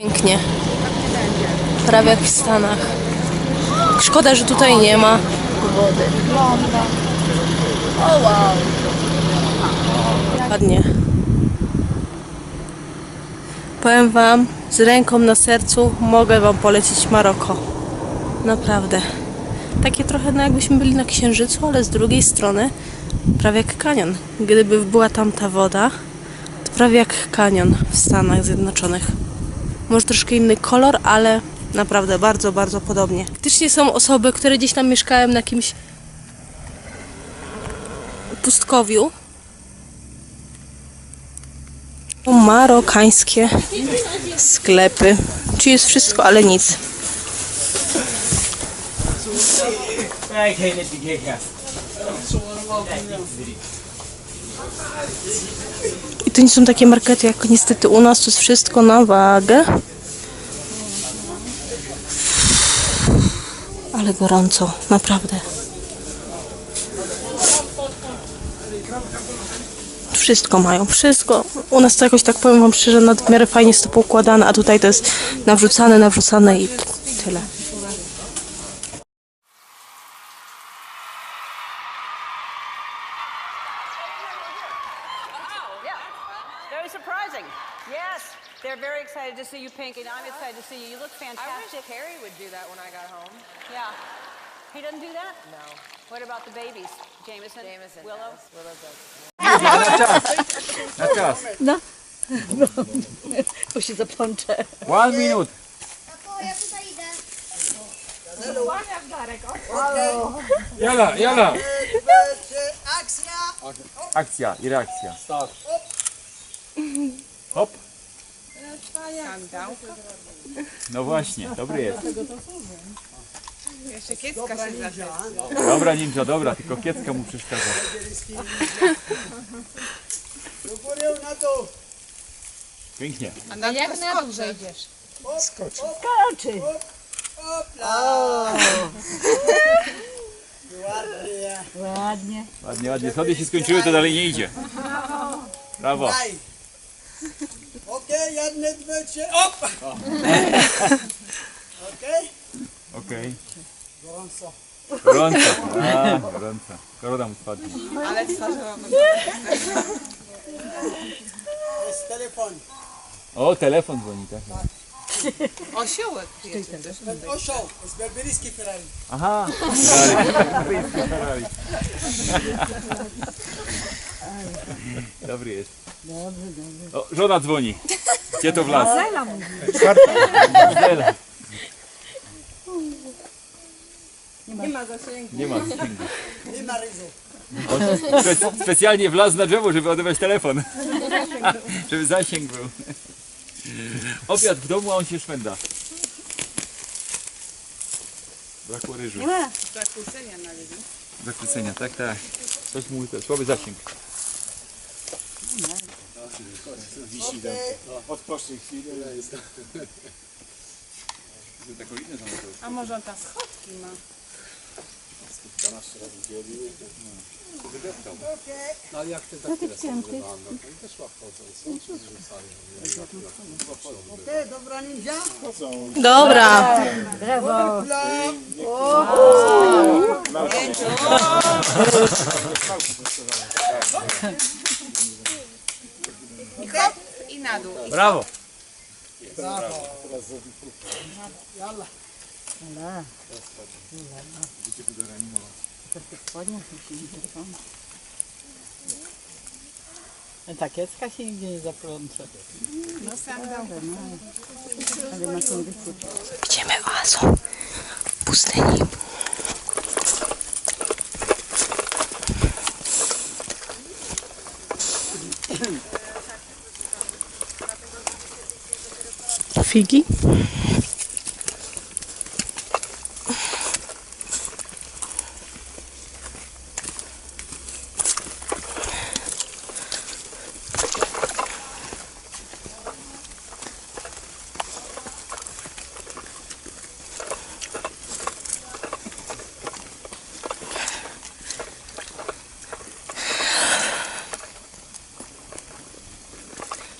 Pięknie. Prawie jak w Stanach. Szkoda, że tutaj nie ma wody. O wow. Ładnie. Powiem Wam, z ręką na sercu mogę Wam polecić Maroko. Naprawdę. Takie trochę, no jakbyśmy byli na Księżycu, ale z drugiej strony prawie jak kanion. Gdyby była tam ta woda, to prawie jak kanion w Stanach Zjednoczonych. Może troszkę inny kolor, ale naprawdę bardzo, bardzo podobnie. Faktycznie są osoby, które gdzieś tam mieszkają na jakimś pustkowiu. Marokańskie sklepy. Czy jest wszystko, ale nic. I to nie są takie markety jak niestety u nas, to jest wszystko na wagę. Ale gorąco, naprawdę. Wszystko mają, wszystko. U nas to jakoś tak powiem wam szczerze, miarę fajnie jest to poukładane, a tutaj to jest nawrzucane, nawrzucane i tyle. Surprising. Yes, they're very excited to see you, Pink, and I'm excited to see you. You look fantastic. I fantastic. wish Harry would do that when I got home. Yeah. He doesn't do that? No. What about the babies? Jameson? Jameson Willow? does. Willow does. Na czas. Bo się zaplączę. One minute. ja tutaj idę. Jala, jala. Akcja! Akcja i reakcja. Hop. No właśnie, dobry jest. Jeszcze kiecka się zdarzyła. Dobra ninja, dobra, tylko kiecka mu przeszkadza. Do góry na dół. Pięknie. A na jak na dół zejdziesz? Ładnie. Ładnie, ładnie. Schody się skończyły, to dalej nie idzie. Brawo. Okej, jedne, dwie, trzy, op! Okej? Okej. Gorąco. Gorąco. A, gorąco. Korona mu spadnie. Ale twarzy mamy. Jest telefon. O, telefon dzwoni, tak. Osiołek jedzie też. Ten osioł z berberyjskiej Ferrari. Aha. Ferrari. Dobry jest. O, żona dzwoni. Gdzie to w las? Zela mówi. Zela. Nie ma zasięgu. Nie ma zasięgu. Nie ma ryżu. On spe specjalnie wlazł na drzewo, żeby odebrać telefon. żeby zasięg był. Obiad w domu, a on się szwenda. Brakło ryżu. Zakłócenia na lidze. Zakłócenia, tak, tak. Coś mu to słaby zasięg. A może on tam schodki ma? Okej, dobra ninja. Dobra. I hop, i na dół. I Brawo! Ta kiecka się nigdzie nie zaplącze. no sam dał. Idziemy oazą pustyni. Figi.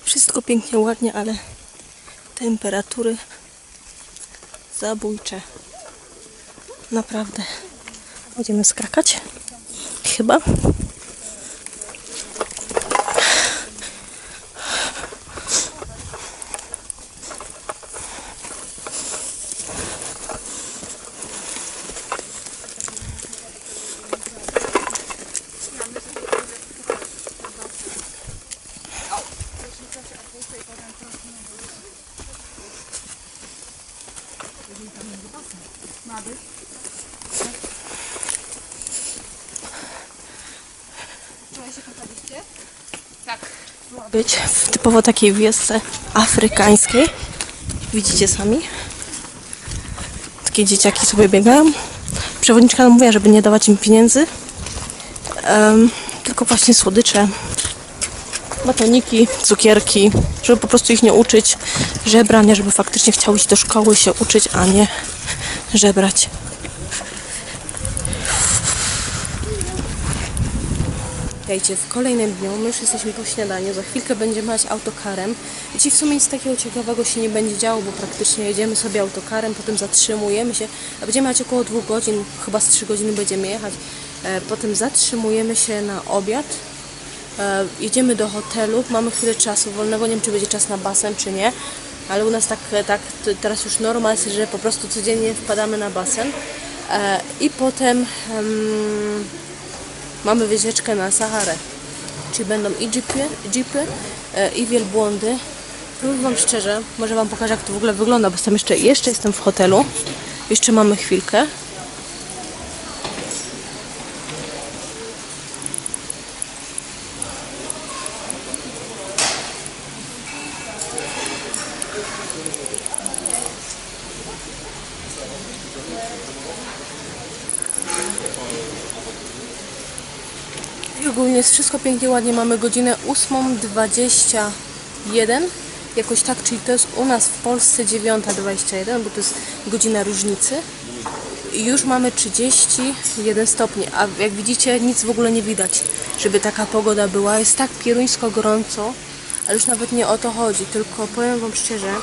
Wszystko pięknie, ładnie, ale Temperatury zabójcze. Naprawdę. Będziemy skakać? Chyba. Być w typowo takiej wiosce afrykańskiej. Widzicie sami? Takie dzieciaki sobie biegają. Przewodniczka nam mówiła, żeby nie dawać im pieniędzy. Em, tylko właśnie słodycze, batoniki, cukierki, żeby po prostu ich nie uczyć żebrania, żeby faktycznie chciały iść do szkoły się uczyć, a nie żebrać. Witajcie w kolejnym dniu. My już jesteśmy po śniadaniu. Za chwilkę będziemy jechać autokarem. I Dzisiaj w sumie nic takiego ciekawego się nie będzie działo, bo praktycznie jedziemy sobie autokarem, potem zatrzymujemy się, będziemy jechać około dwóch godzin, chyba z trzy godziny będziemy jechać. E, potem zatrzymujemy się na obiad. E, jedziemy do hotelu, mamy chwilę czasu wolnego, nie wiem czy będzie czas na basen czy nie, ale u nas tak, tak teraz już norma jest, że po prostu codziennie wpadamy na basen. E, I potem em, mamy wycieczkę na Saharę. Czyli będą i jeepy, jeepy e, i wielbłądy. Powiem Wam szczerze, może Wam pokażę jak to w ogóle wygląda, bo tam jeszcze, jeszcze jestem w hotelu. Jeszcze mamy chwilkę. I ogólnie jest wszystko pięknie, ładnie. Mamy godzinę 8.21. Jakoś tak, czyli to jest u nas w Polsce 9.21, bo to jest godzina różnicy. I już mamy 31 stopni, a jak widzicie nic w ogóle nie widać, żeby taka pogoda była. Jest tak pieruńsko gorąco, ale już nawet nie o to chodzi, tylko powiem Wam szczerze,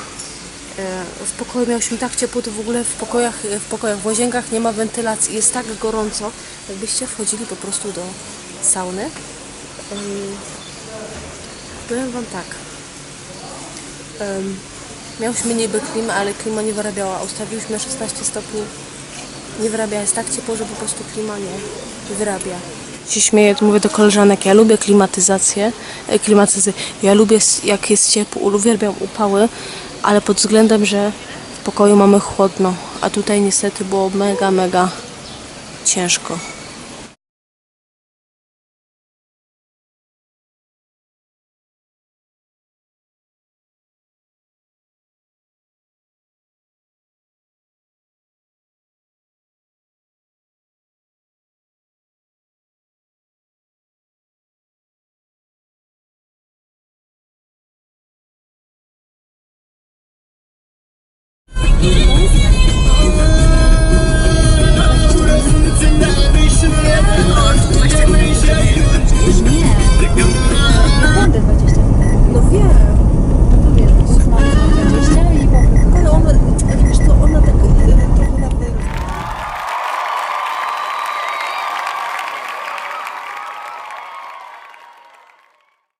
w pokoju miałyśmy tak ciepło, to w ogóle w pokojach, w pokojach, w łazienkach nie ma wentylacji, jest tak gorąco, jakbyście wchodzili po prostu do sauny. Powiem Wam tak, miałyśmy niby klimę, ale klima nie wyrabiała, na 16 stopni, nie wyrabia, jest tak ciepło, że po prostu klima nie wyrabia. Się śmieję, to mówię do koleżanek, ja lubię klimatyzację, e, klimatyzację, ja lubię jak jest ciepło, uwielbiam upały, ale pod względem, że w pokoju mamy chłodno, a tutaj niestety było mega, mega ciężko.